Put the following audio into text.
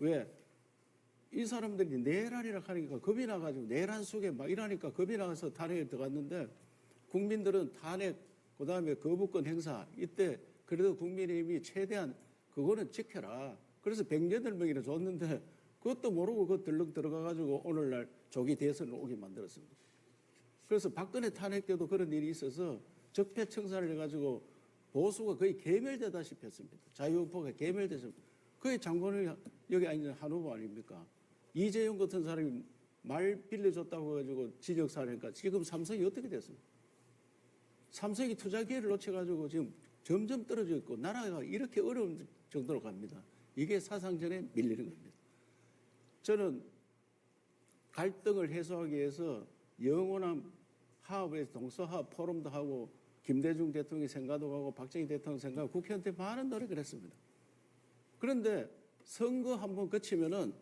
왜? 이 사람들이 내란이라 하니까 겁이 나가지고 내란 속에 막 이러니까 겁이 나가서 탄핵에 들어갔는데 국민들은 탄핵, 그 다음에 거부권 행사, 이때 그래도 국민의힘이 최대한 그거는 지켜라. 그래서 108명이나 줬는데 그것도 모르고 그 들렁 들어가가지고 오늘날 조기 대선을 오게 만들었습니다. 그래서 박근혜 탄핵 때도 그런 일이 있어서 적폐청산을 해가지고 보수가 거의 개멸되다시피 했습니다. 자유후보가 개멸됐습니다. 그게 장관이 여기 있는 한 후보 아닙니까? 이재용 같은 사람이 말 빌려줬다고 해가지고 지적사니까 지금 삼성이 어떻게 됐습니까? 삼성이 투자 기회를 놓쳐가지고 지금 점점 떨어져 있고 나라가 이렇게 어려운 정도로 갑니다. 이게 사상전에 밀리는 겁니다. 저는 갈등을 해소하기 위해서 영원한 화합에서 동서화합 포럼도 하고 김대중 대통령이 생각도 하고 박정희 대통령 생각 국회의원한테 많은 노력을 했습니다. 그런데 선거 한번 거치면은